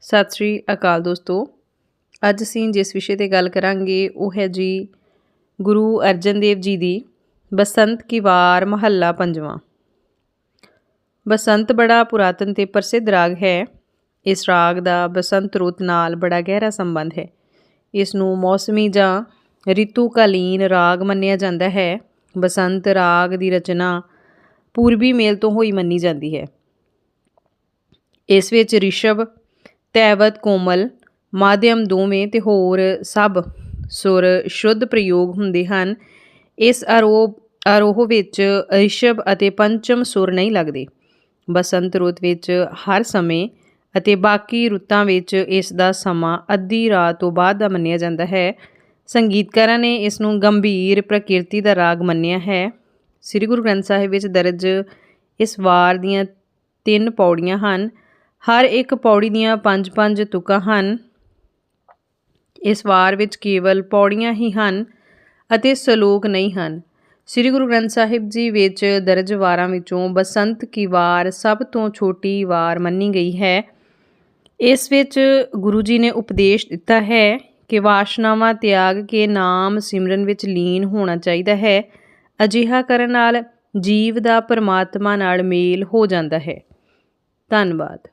ਸਤਿ ਸ੍ਰੀ ਅਕਾਲ ਦੋਸਤੋ। ਅੱਜ ਅਸੀਂ ਜਿਸ ਵਿਸ਼ੇ ਤੇ ਗੱਲ ਕਰਾਂਗੇ, ਉਹ ਹੈ ਜੀ ਗੁਰੂ ਅਰਜਨ ਦੇਵ ਜੀ ਦੀ ਬਸੰਤ ਕੀ ਵਾਰ ਮਹੱਲਾ ਪੰਜਵਾਂ। ਬਸੰਤ ਬੜਾ ਪੁਰਾਤਨ ਤੇ ਪ੍ਰਸਿੱਧ ਰਾਗ ਹੈ। ਇਸ ਰਾਗ ਦਾ ਬਸੰਤ ਰੁੱਤ ਨਾਲ ਬੜਾ ਗਹਿਰਾ ਸੰਬੰਧ ਹੈ। ਇਸ ਨੂੰ ਮੌਸਮੀ ਜਾਂ ਰਿਤੂ ਕਾਲੀਨ ਰਾਗ ਮੰਨਿਆ ਜਾਂਦਾ ਹੈ। ਬਸੰਤ ਰਾਗ ਦੀ ਰਚਨਾ ਪੂਰਬੀ ਮੇਲ ਤੋਂ ਹੋਈ ਮੰਨੀ ਜਾਂਦੀ ਹੈ। ਇਸ ਵਿੱਚ ਰਿਸ਼ਭ ਤੈਵਤ ਕੋਮਲ, ਮਾਧਿਅਮ ਦੋਵੇਂ ਤੇ ਹੋਰ ਸਭ ਸੁਰ ਸ਼ੁੱਧ ਪ੍ਰਯੋਗ ਹੁੰਦੇ ਹਨ। ਇਸ ਆਰੋਹ ਆਰੋਹ ਵਿੱਚ ਰਿਸ਼ਭ ਅਤੇ ਪੰਚਮ ਸੁਰ ਨਹੀਂ ਲੱਗਦੇ। ਬਸੰਤ ਰੁੱਤ ਵਿੱਚ ਹਰ ਸਮੇਂ ਅਤੇ ਬਾਕੀ ਰੁੱਤਾਂ ਵਿੱਚ ਇਸ ਦਾ ਸਮਾਂ ਅੱਧੀ ਰਾਤ ਤੋਂ ਬਾਅਦ ਦਾ ਮੰਨਿਆ ਜਾਂਦਾ ਹੈ। ਸੰਗੀਤਕਾਰਾਂ ਨੇ ਇਸ ਨੂੰ ਗੰਭੀਰ ਪ੍ਰਕਿਰਤੀ ਦਾ ਰਾਗ ਮੰਨਿਆ ਹੈ। ਸ੍ਰੀ ਗੁਰੂ ਗ੍ਰੰਥ ਸਾਹਿਬ ਵਿੱਚ ਦਰਜ ਇਸ ਵਾਰ ਦੀਆਂ ਤਿੰਨ ਪੌੜੀਆਂ ਹਨ। ਹਰ ਇੱਕ ਪੌੜੀ ਦੀਆਂ ਪੰਜ ਪੰਜ ਤੁਕਾਂ ਹਨ। ਇਸ ਵਾਰ ਵਿੱਚ ਕੇਵਲ ਪੌੜੀਆਂ ਹੀ ਹਨ ਅਤੇ ਸ਼ਲੋਕ ਨਹੀਂ ਹਨ। ਸ੍ਰੀ ਗੁਰੂ ਗ੍ਰੰਥ ਸਾਹਿਬ ਜੀ ਵਿੱਚ ਦਰਜ ਵਾਰਾਂ ਵਿੱਚੋਂ ਬਸੰਤ ਕੀ ਵਾਰ ਸਭ ਤੋਂ ਛੋਟੀ ਵਾਰ ਮੰਨੀ ਗਈ ਹੈ। ਇਸ ਵਿੱਚ ਗੁਰੂ ਜੀ ਨੇ ਉਪਦੇਸ਼ ਦਿੱਤਾ ਹੈ ਕਿ ਵਾਸ਼ਨਾਵਾਂ ਤਿਆਗ ਕੇ ਨਾਮ ਸਿਮਰਨ ਵਿੱਚ ਲੀਨ ਹੋਣਾ ਚਾਹੀਦਾ ਹੈ। ਅਜਿਹਾ ਕਰਨ ਨਾਲ ਜੀਵ ਦਾ ਪਰਮਾਤਮਾ ਨਾਲ ਮੇਲ ਹੋ ਜਾਂਦਾ ਹੈ। ਧੰਨਵਾਦ।